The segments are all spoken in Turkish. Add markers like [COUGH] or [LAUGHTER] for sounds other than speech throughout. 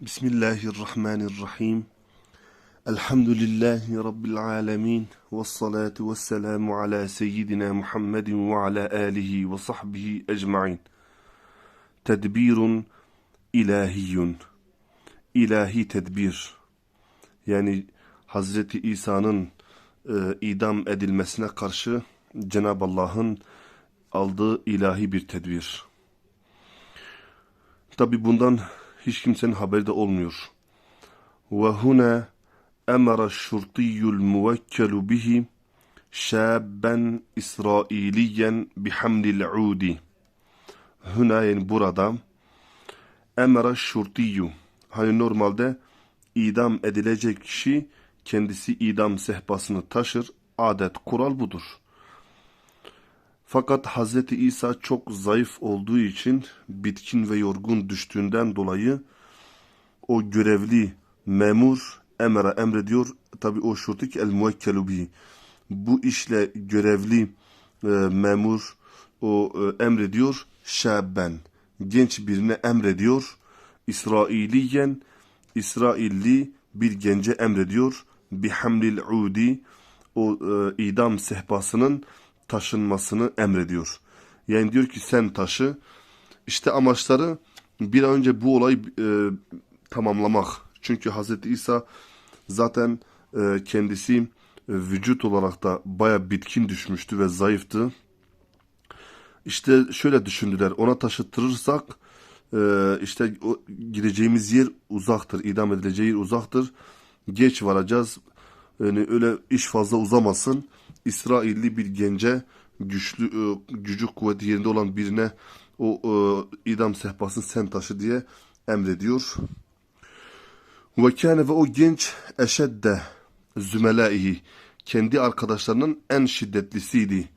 Bismillahirrahmanirrahim. Elhamdülillahi Rabbil alemin. Ve salatu ve selamu ala seyyidina Muhammedin ve ala alihi ve sahbihi ecmain. Tedbirun ilahiyyun. İlahi tedbir. Yani Hazreti İsa'nın e, idam edilmesine karşı Cenab-ı Allah'ın aldığı ilahi bir tedbir. Tabi bundan hiç kimsenin haberi de olmuyor. Ve huna emara şurtiyyul muvekkelu bihi şabben İsrailiyen bihamlil udi. Huna yani burada emara şurtiyyu. Hani normalde idam edilecek kişi kendisi idam sehpasını taşır. Adet, kural budur. Fakat Hazreti İsa çok zayıf olduğu için bitkin ve yorgun düştüğünden dolayı o görevli memur emre emrediyor. Tabi o şurtik el muvekkelu. Bu işle görevli e, memur o e, emrediyor. Şabben genç birine emrediyor. İsrailiyen İsrailli bir gence emrediyor. Bihamlil udi o e, idam sehpasının taşınmasını emrediyor. Yani diyor ki sen taşı. İşte amaçları bir an önce bu olayı e, tamamlamak. Çünkü Hz. İsa zaten e, kendisi e, vücut olarak da baya bitkin düşmüştü ve zayıftı. İşte şöyle düşündüler. Ona taşıttırırsak e, işte o, gideceğimiz yer uzaktır. idam edileceği yer uzaktır. Geç varacağız. Yani öyle iş fazla uzamasın. İsrailli bir gence güçlü e, gücü kuvveti yerinde olan birine o e, idam sehpasını sen taşı diye emrediyor. Ve kâne ve o genç eşedde zümelâihi kendi arkadaşlarının en şiddetlisiydi.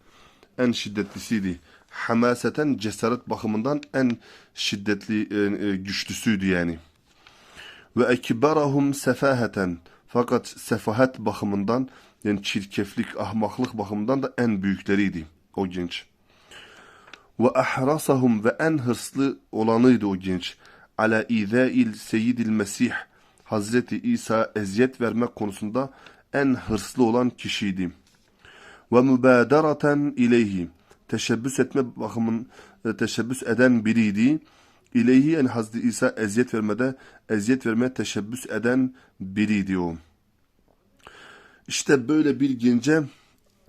En şiddetlisiydi. Hamaseten cesaret bakımından en şiddetli e, güçlüsüydü yani. Ve ekberahum sefaheten fakat sefahet bakımından yani çirkeflik, ahmaklık bakımından da en büyükleriydi o genç. Ve ahrasahum ve en hırslı olanıydı o genç. Ala izâil seyyidil mesih Hazreti İsa eziyet vermek konusunda en hırslı olan kişiydi. Ve mübâderaten ileyhi teşebbüs etme bakımın e, teşebbüs eden biriydi. İleyhi yani Hazreti İsa eziyet vermede eziyet vermeye teşebbüs eden biriydi o. İşte böyle bir gence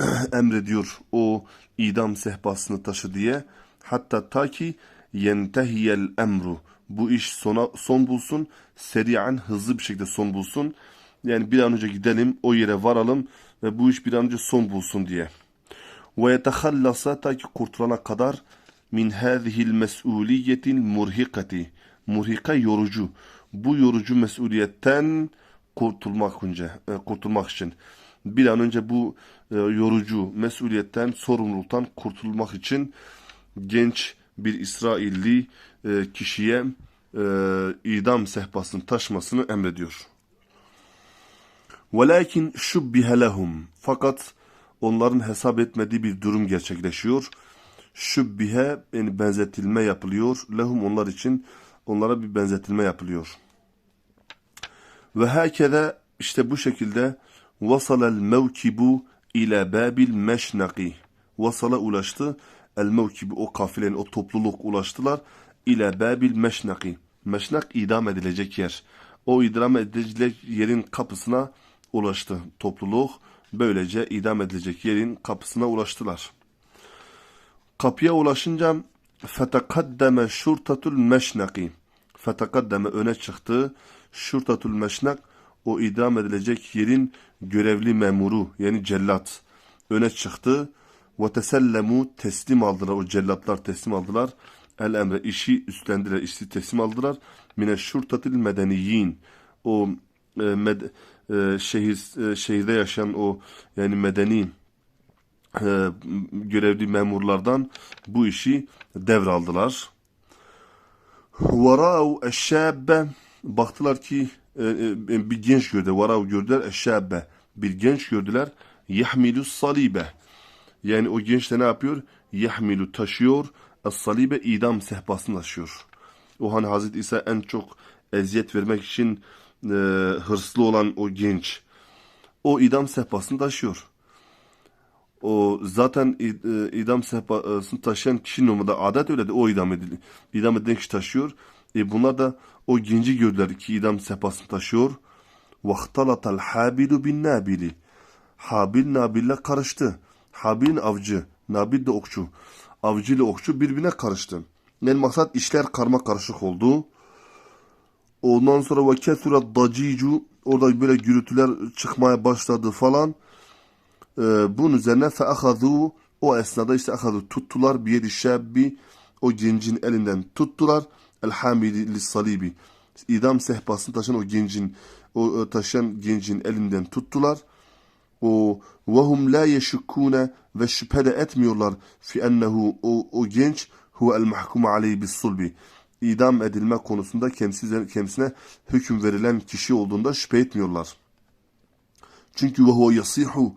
[CLEARS THROAT] emrediyor o idam sehpasını taşı diye. Hatta ta ki yentehiyel emru. Bu iş sona, son bulsun. Seriyen hızlı bir şekilde son bulsun. Yani bir an önce gidelim o yere varalım ve bu iş bir an önce son bulsun diye. Ve yetehallasa ta ki kurtulana kadar min hâzihil mes'uliyetil murhikati. Murhika yorucu. Bu yorucu mesuliyetten kurtulmak önce, e, kurtulmak için bir an önce bu e, yorucu mesuliyetten, sorumluluktan kurtulmak için genç bir İsrailli e, kişiye idam sehpasını taşmasını emrediyor. Velakin şubbihe lehum. Fakat onların hesap etmediği bir durum gerçekleşiyor. Şubbihe yani benzetilme yapılıyor. Lehum onlar için onlara bir benzetilme yapılıyor. Ve herkese işte bu şekilde vasalel mevkibu ile babil meşnaki. Vasala ulaştı. El mevkibu o kafilenin o topluluk ulaştılar. ile babil meşnaki. Meşnak idam edilecek yer. O idam edilecek yerin kapısına ulaştı topluluk. Böylece idam edilecek yerin kapısına ulaştılar. Kapıya ulaşınca fetekaddeme şurtatul meşnaki. Fetekaddeme öne çıktı. Şurtatul meşnak o idam edilecek yerin görevli memuru yani cellat öne çıktı. Ve tesellemu teslim aldılar. O cellatlar teslim aldılar. El emre işi üstlendiler. işi teslim aldılar. Mine şurtatil medeniyin. O e, med, e, şehir, e, şehirde yaşayan o yani medeni e, görevli memurlardan bu işi devraldılar. Varau eşşabbe baktılar ki e, e, bir genç gördü. Varav gördüler. Eşşabbe. Bir genç gördüler. Yahmilu salibe. Yani o genç de ne yapıyor? Yahmilu taşıyor. Es-salibe idam sehpasını taşıyor. O hani Hazreti İsa en çok eziyet vermek için e, hırslı olan o genç o idam sehpasını taşıyor. O zaten e, idam sehpasını taşıyan kişi normalde adet öyle de o idam ediliyor. İdam edilen kişi taşıyor. E bunlar da o genci gördüler ki idam sehpasını taşıyor. وَاخْتَلَطَ الْحَابِلُ بِالنَّابِلِ Habil Nabil'le karıştı. Habil avcı, Nabil de okçu. Avcı ile okçu birbirine karıştı. Yani maksat işler karma karışık oldu. Ondan sonra ve kesura dacicu orada böyle gürültüler çıkmaya başladı falan. Ee, bunun üzerine fe ahazu o esnada işte ahazu tuttular bir yedi şabbi o gencin elinden tuttular. El hamidi salibi idam sehpasını taşıyan o gencin o e, taşıyan gencin elinden tuttular. O vehum la yeşukkune ve şüphe de etmiyorlar. Fi ennehu o, o genç huve el mahkumu aleyhi bis sulbi idam edilme konusunda kendisi, kendisine hüküm verilen kişi olduğunda şüphe etmiyorlar. Çünkü ve huve yasihu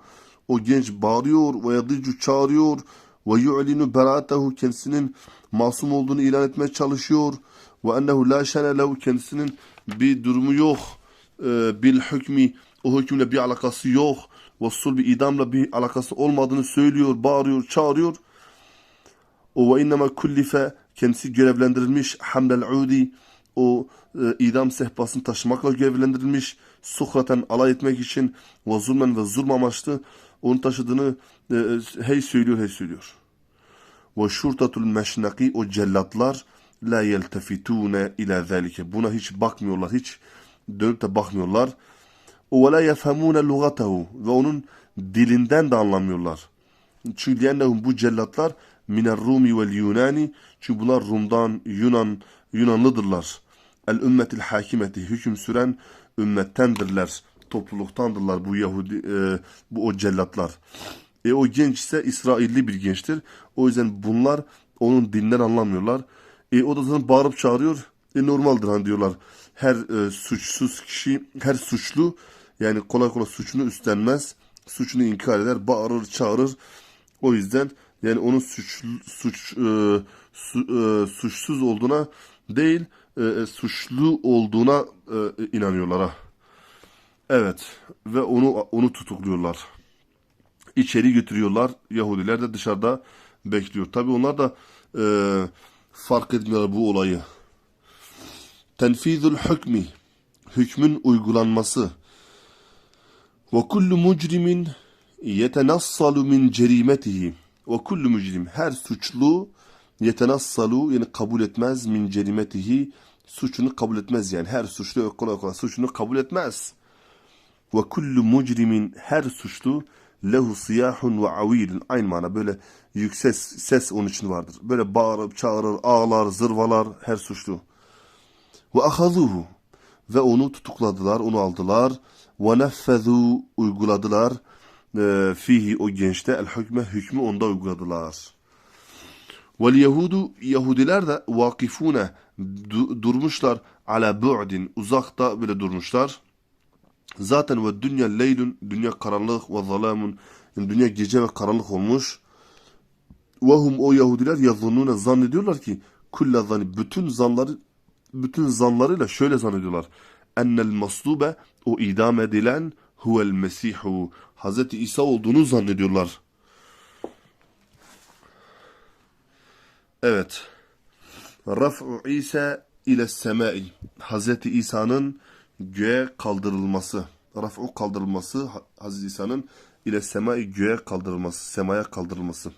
o genç bağırıyor ve yadıcu çağırıyor ve yu'linu beraatehu kendisinin masum olduğunu ilan etmeye çalışıyor ve ennehu la şene lehu kendisinin bir durumu yok e, bil hükmü o hükümle bir alakası yok ve sulbi idamla bir alakası olmadığını söylüyor, bağırıyor, çağırıyor. O ve innema kullife kendisi görevlendirilmiş hamdel udi o e, idam sehpasını taşımakla görevlendirilmiş suhraten alay etmek için ve zulmen ve zulm amaçlı onu taşıdığını e, hey söylüyor hey söylüyor. Ve şurtatul meşnaki o cellatlar la yeltefitune ila zalike. Buna hiç bakmıyorlar, hiç dönüp de bakmıyorlar. Ve la yefhamune lugatahu ve onun dilinden de anlamıyorlar. Çünkü lennehum bu cellatlar miner Rumi vel Yunani çünkü bunlar Rum'dan Yunan Yunanlıdırlar. El ümmetil hakimeti hüküm süren ümmettendirler. Topluluktandırlar bu Yahudi e, bu o cellatlar. E o genç ise İsrailli bir gençtir. O yüzden bunlar onun dilinden anlamıyorlar. E o bağırıp çağırıyor. E normaldir hani diyorlar. Her e, suçsuz kişi, her suçlu yani kolay kolay suçunu üstlenmez. Suçunu inkar eder, bağırır, çağırır. O yüzden yani onun suç suç e, su, e, suçsuz olduğuna değil, e, e, suçlu olduğuna e, inanıyorlar ha. Evet ve onu onu tutukluyorlar. İçeri götürüyorlar. Yahudiler de dışarıda bekliyor. Tabi onlar da e, fark etmiyorlar bu olayı. Tenfizul hükmi hükmün uygulanması ve kullu mucrimin yetenassalu min cerimetihi ve kullu mucrim her suçlu yetenassalu yani kabul etmez min cerimetihi suçunu kabul etmez yani her suçlu kolay kolay suçunu kabul etmez. Ve kullu mucrimin her suçlu lehu siyahun ve avilun aynı mana böyle yüksek ses onun için vardır. Böyle bağırıp çağırır, ağlar, zırvalar her suçlu. Ve ahazuhu ve onu tutukladılar, onu aldılar. Ve neffezu uyguladılar. E, fihi o gençte el hükme hükmü onda uyguladılar. Vel Yahudu Yahudiler de vakifune du- durmuşlar ala bu'din uzakta böyle durmuşlar. Zaten ve dünya leylün dünya karanlık ve zalamun yani dünya gece ve karanlık olmuş. Ve hum o Yahudiler yazununa zannediyorlar ki kulla zanni bütün zanları bütün zanlarıyla şöyle zannediyorlar. Ennel maslube o idam edilen huvel mesihu Hazreti İsa olduğunu zannediyorlar. Evet. Raf'u İsa ile semai. Hazreti İsa'nın göğe kaldırılması. Raf'u kaldırılması Ha- Hazreti İsa'nın ile semai göğe kaldırılması, semaya kaldırılması.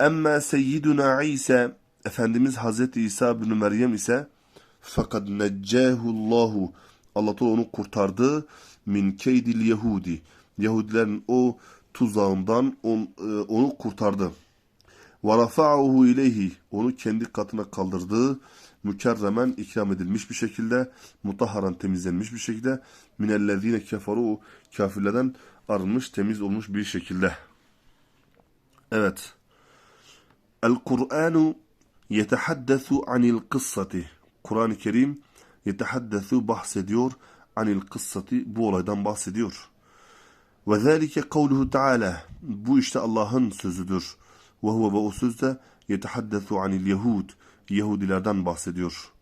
Emme seyyiduna İsa Efendimiz Hazreti İsa bin Meryem ise fakat neccehullahu Allah Teala onu kurtardı min keydil Yahudi. Yahudilerin o tuzağından on- e, onu kurtardı. Ve rafa'uhu ileyhi. Onu kendi katına kaldırdı. Mükerremen ikram edilmiş bir şekilde, mutahharan temizlenmiş bir şekilde, minellezine keferu kafirlerden arınmış, temiz olmuş bir şekilde. Evet. El-Kur'anu yetehaddesu anil kıssati. Kur'an-ı Kerim yetehaddesu bahsediyor anil kıssati bu olaydan bahsediyor. Ve zâlike kavluhu teâlâ. Bu işte Allah'ın sözüdür. Ve huve ve de yetehaddesu anil Yahud. Yahudilerden bahsediyor.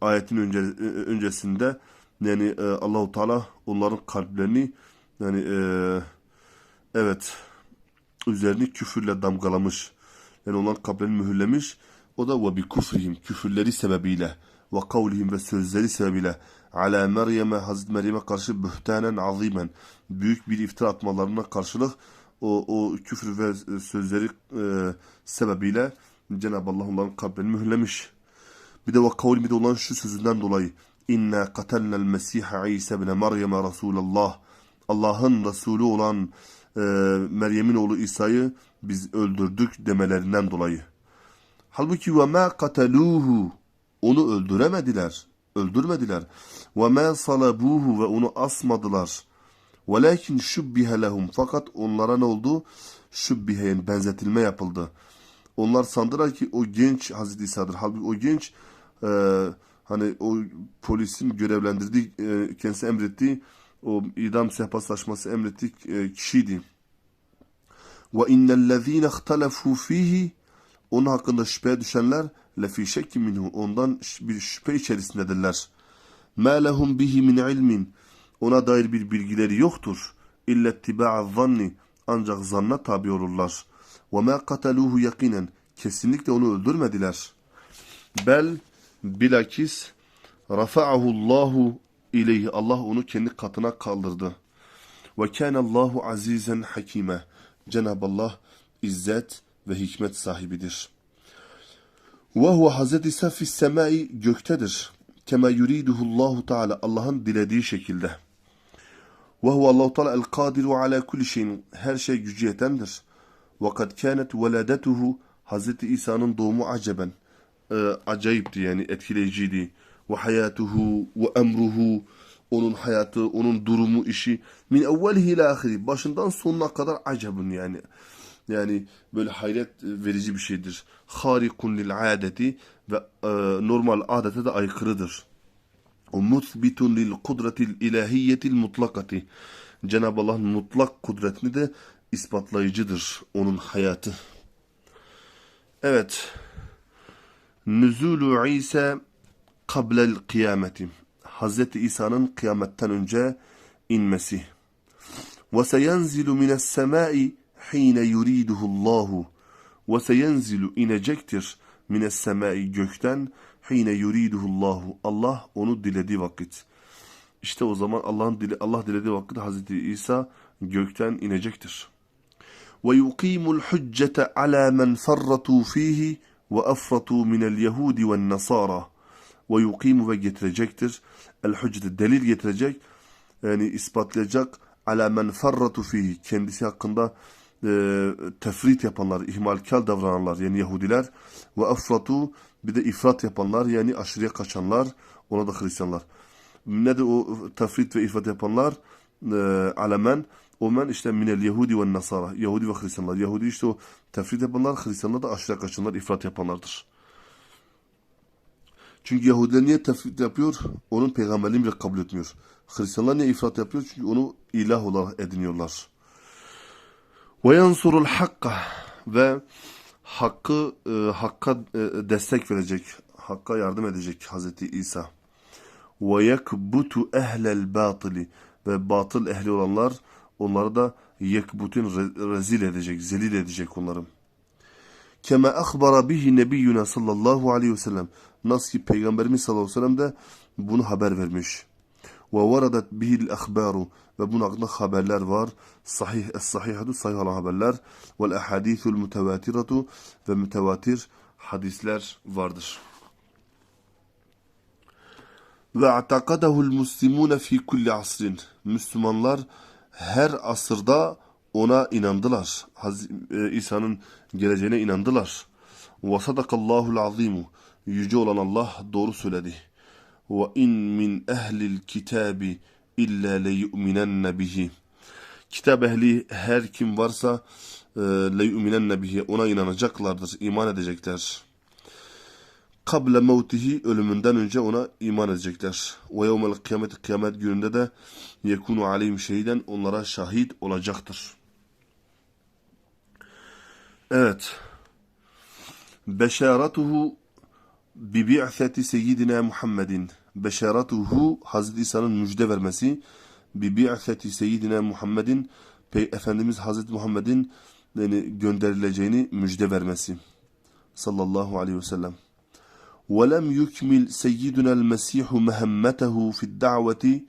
ayetin önce, öncesinde yani e, Allahu Teala onların kalplerini yani e, evet üzerini küfürle damgalamış. Yani onların kalplerini mühürlemiş. O da ve bi kufrihim küfürleri sebebiyle ve kavlihim ve sözleri sebebiyle ala Meryem'e Hazreti Meryem'e karşı bühtanen azimen büyük bir iftira atmalarına karşılık o, o küfür ve sözleri e, sebebiyle Cenab-ı Allah onların kalplerini mühürlemiş. Bir de ve kavli bir de olan şu sözünden dolayı İnna katelnel Mesih İsa ibn Meryem Resulullah Allah'ın Resulü olan e, Meryem'in oğlu İsa'yı biz öldürdük demelerinden dolayı. Halbuki ve ma kataluhu onu öldüremediler. Öldürmediler. Ve ma salabuhu ve onu asmadılar. Velakin şubbihe lehum fakat onlara ne oldu? Şubbihe yani benzetilme yapıldı. Onlar sandılar ki o genç Hazreti İsa'dır. Halbuki o genç e, hani o polisin görevlendirdiği, e, kendisi emrettiği o idam sehpaslaşması emrettiği e, kişiydi. Ve innellezîne ihtelefu fihi onun hakkında şüpheye düşenler lefi şekki minhu ondan bir şüphe içerisindedirler. Ma lehum bihi min ilmin ona dair bir bilgileri yoktur. İlla ittiba'a zanni ancak zanna tabi olurlar. Ve ma kataluhu yakinen kesinlikle onu öldürmediler. Bel bilakis rafa'ahu Allahu ileyhi Allah onu kendi katına kaldırdı. Ve kâne Allahu azizen hakime. Cenab-ı Allah izzet ve hikmet sahibidir. Ve huve Hazreti İsa fis semai göktedir. Kema yuriduhu Allahu Teala Allah'ın dilediği şekilde. Ve huve Allahu Teala el kadiru ala kulli şeyin her şey gücü yetendir. Ve kad kânet veladetuhu Hazreti İsa'nın doğumu aceben. E, acayipti yani etkileyiciydi. Ve hayatuhu ve emruhu onun hayatı, onun durumu, işi min evvelihi ila ahiri başından sonuna kadar acabın yani. Yani böyle hayret verici bir şeydir. Harikun lil adeti ve e, normal adete de aykırıdır. O muthbitun lil kudretil ilahiyetil mutlakati. Cenab-ı Allah'ın mutlak kudretini de ispatlayıcıdır onun hayatı. Evet. Nüzulu İsa kablel kıyameti. Hazreti İsa'nın kıyametten önce inmesi. Ve seyenzilu mines semai hine yuriduhullahu. Ve seyenzilu inecektir mines semai gökten hine yuriduhullahu. Allah onu dilediği vakit. İşte o zaman Allah'ın dili Allah dilediği vakit Hazreti İsa gökten inecektir. Ve yuqimul huccete ala men farratu fihi ve afratu minel yehudi ve nasara ve yuqimu ve getirecektir. El hüccete delil getirecek yani ispatlayacak ala men farratu fihi kendisi hakkında e, tefrit yapanlar, ihmalkar davrananlar yani Yahudiler ve afratu bir de ifrat yapanlar yani aşırıya kaçanlar ona da Hristiyanlar. Nedir o tefrit ve ifrat yapanlar? E, ala men o men işte minel Yahudi ve Nasara. Yahudi ve Hristiyanlar. Yahudi işte o tefrit yapanlar, Hristiyanlar da aşırıya kaçanlar, ifrat yapanlardır. Çünkü Yahudiler niye tefrit yapıyor? Onun peygamberliğini bile kabul etmiyor. Hristiyanlar niye ifrat yapıyor? Çünkü onu ilah olarak ediniyorlar. Ve yansurul hakka ve hakkı e, hakka e, destek verecek, hakka yardım edecek Hazreti İsa. Ve yekbutu ehlel batili ve batıl ehli olanlar onları da yekbutun re, rezil edecek, zelil edecek onları. Kema akhbara bihi nebiyyuna sallallahu aleyhi ve sellem. Nasıl ki Peygamberimiz sallallahu aleyhi ve sellem de bunu haber vermiş. Ve varadat bihil ahbaru ve bunun hakkında haberler var. Sahih es sahihatu sahih olan haberler. Vel ahadithul mutevatiratu ve mütevatir hadisler vardır. Ve atakadahul muslimune fi kulli asrin. Müslümanlar her asırda ona inandılar. Haz e, İsa'nın geleceğine inandılar. Ve sadakallahul azimu. Yüce olan Allah doğru söyledi. Ve in min ehlil kitabi illa leyu'minenne bihi. Kitap ehli her kim varsa e, leyu'minenne bihi ona inanacaklardır, iman edecekler. Kable mevtihi ölümünden önce ona iman edecekler. Ve yevmel kıyamet kıyamet gününde de yekunu aleyhim şehiden onlara şahit olacaktır. Evet. Beşaratuhu bi bi'seti seyyidina Muhammedin beşeratuhu Hazreti İsa'nın müjde vermesi bi bi'seti seyyidina Muhammedin Pey Efendimiz Hazreti Muhammed'in yani gönderileceğini müjde vermesi sallallahu aleyhi ve sellem. وَلَمْ يُكْمِلْ سَيِّدُنَا الْمَسِيحُ مَهَمَّتَهُ فِي الدَّعْوَةِ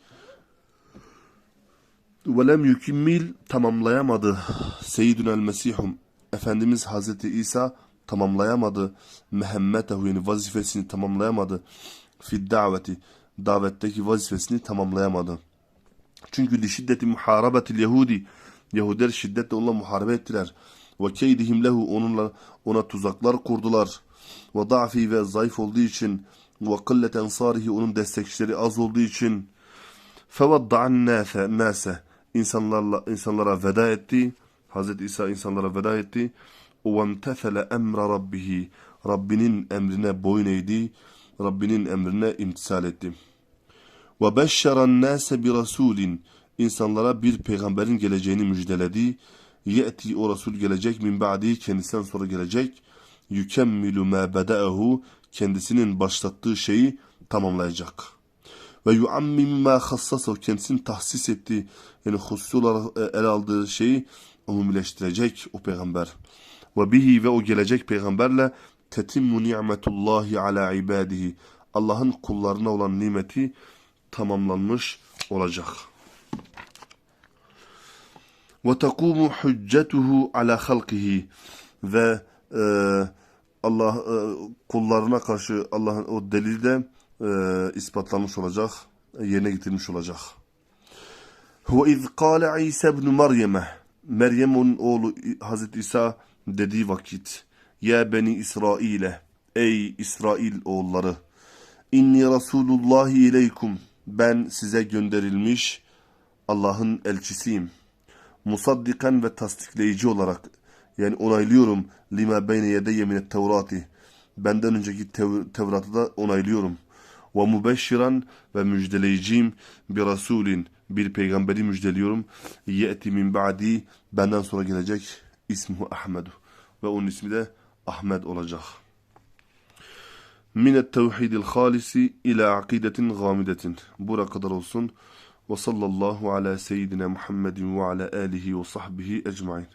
وَلَمْ يُكْمِلْ tamamlayamadı. Seyyidunel Mesihum Efendimiz Hazreti İsa tamamlayamadı. Mehemmetehu yani vazifesini tamamlayamadı. Fi daveti davetteki vazifesini tamamlayamadı. Çünkü li şiddeti muharabetil Yahudi Yahudiler şiddetle onunla muharebe ettiler. Ve keydihim lehu onunla ona tuzaklar kurdular. Ve da'fi ve zayıf olduğu için ve kıllet ensarihi onun destekçileri az olduğu için fevadda'an nase insanlarla insanlara veda etti. Hazreti İsa insanlara veda etti. Emtesele emre rabbihi Rabbinin emrine boyun eğdi. Rabbinin emrine imtisal etti. Ve beşşeran nase bir rasulin insanlara bir peygamberin geleceğini müjdeledi. Ye'ti o Resul gelecek min ba'di kendisinden sonra gelecek. Yükemmilu ma beda'ehu kendisinin başlattığı şeyi tamamlayacak. Ve yuammim ma hassasa kendisinin tahsis ettiği yani hususi olarak e, el aldığı şeyi umumileştirecek o peygamber. Ve bihi ve o gelecek peygamberle tetimmu ni'metullahi ala ibadihi. Allah'ın kullarına olan nimeti tamamlanmış olacak. Ve tekumu hüccetuhu ala halkihi ve e, Allah e, kullarına karşı Allah'ın o delili de e, ispatlanmış olacak, yerine getirilmiş olacak. Ve iz kâle İsa ibn Meryem'e Meryem'in oğlu Hazreti İsa dediği vakit Ya beni İsrail'e Ey İsrail oğulları İnni Resulullahi ileykum Ben size gönderilmiş Allah'ın elçisiyim. Musaddikan ve tasdikleyici olarak yani onaylıyorum lima beyne yedeyye minet tevrati benden önceki tev Tevrat'ı da onaylıyorum. Ve mübeşşiran ve müjdeleyiciyim bir rasulin bir peygamberi müjdeliyorum. Ye'ti min ba'di benden sonra gelecek ismuhu Ahmedu ve onun ismi de Ahmet olacak. Minet tevhidil halisi ila akidetin gamidetin. Bura kadar olsun. Ve sallallahu ala seyyidina Muhammedin ve ala alihi ve sahbihi ecmain.